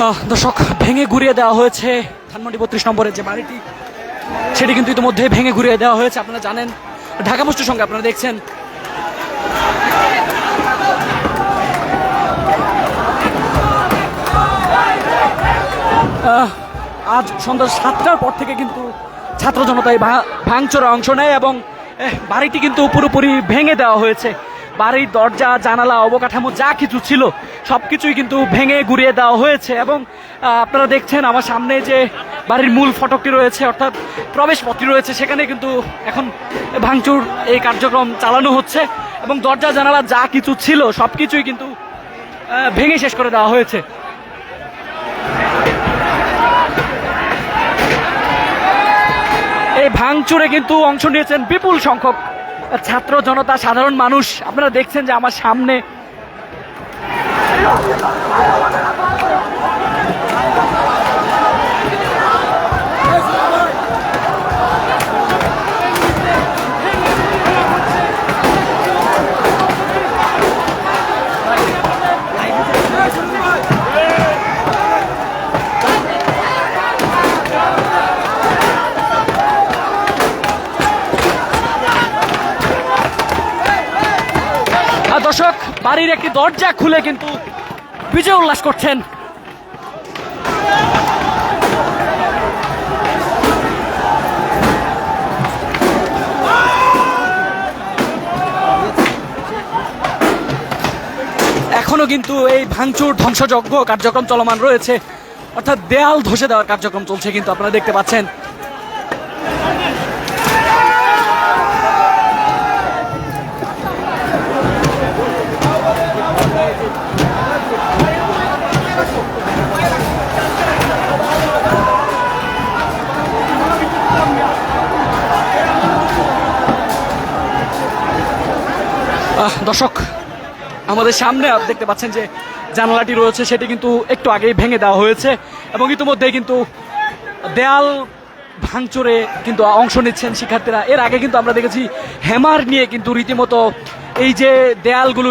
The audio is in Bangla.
দর্শক, ভেঙে ঘুরিয়ে দেওয়া হয়েছে ধানমন্ডি বত্রিশ নম্বরের যে বাড়িটি, সেটি কিন্তু ইতিমধ্যে ভেঙে ঘুরিয়ে দেওয়া হয়েছে। আপনারা জানেন, ঢাকা পোস্টের সঙ্গে আপনারা দেখছেন। আজ সন্ধ্যা সাতটার পর থেকে কিন্তু ছাত্র জনতায় ভা- ভাঙচুরে অংশ নেয় এবং বাড়িটি কিন্তু পুরোপুরি ভেঙে দেওয়া হয়েছে। বাড়ির দরজা, জানালা, অবকাঠামো যা কিছু ছিল সব কিছুই কিন্তু ভেঙে গুড়িয়ে দেওয়া হয়েছে এবং আপনারা দেখছেন আমার সামনে যে বাড়ির মূল ফটকটি রয়েছে, অর্থাৎ প্রবেশ পথটি রয়েছে, সেখানে কিন্তু এখন ভাঙচুর এই কার্যক্রম চালানো হচ্ছে এবং দরজা, জানালা যা কিছু ছিল সব কিছুই কিন্তু ভেঙে শেষ করে দেওয়া হয়েছে। এই ভাঙচুরে কিন্তু অংশ নিয়েছেন বিপুল সংখ্যক ছাত্র জনতা সাধারণ মানুষ আপনারা দেখছেন যে আমার সামনে বাড়ির একটি দরজা খুলে কিন্তু বিজয় উল্লাস করছেন। এখনও কিন্তু এই ভাঙচুর ধ্বংসযজ্ঞ কার্যক্রম চলমান রয়েছে। অর্থাৎ দেয়াল ধসে দেওয়ার কার্যক্রম চলছে কিন্তু আপনারা দেখতে পাচ্ছেন। দর্শক, আমাদের সামনে দেখতে পাচ্ছেন যে জানালাটি রয়েছে, সেটি কিন্তু একটু আগেই ভেঙে দেওয়া হয়েছে এবং ইতিমধ্যে কিন্তু দেয়াল ভাঙচুরে কিন্তু অংশ নিচ্ছেন শিক্ষার্থীরা। এর আগে কিন্তু আমরা দেখেছি হ্যামার নিয়ে কিন্তু রীতিমতো এই যে দেয়ালগুলো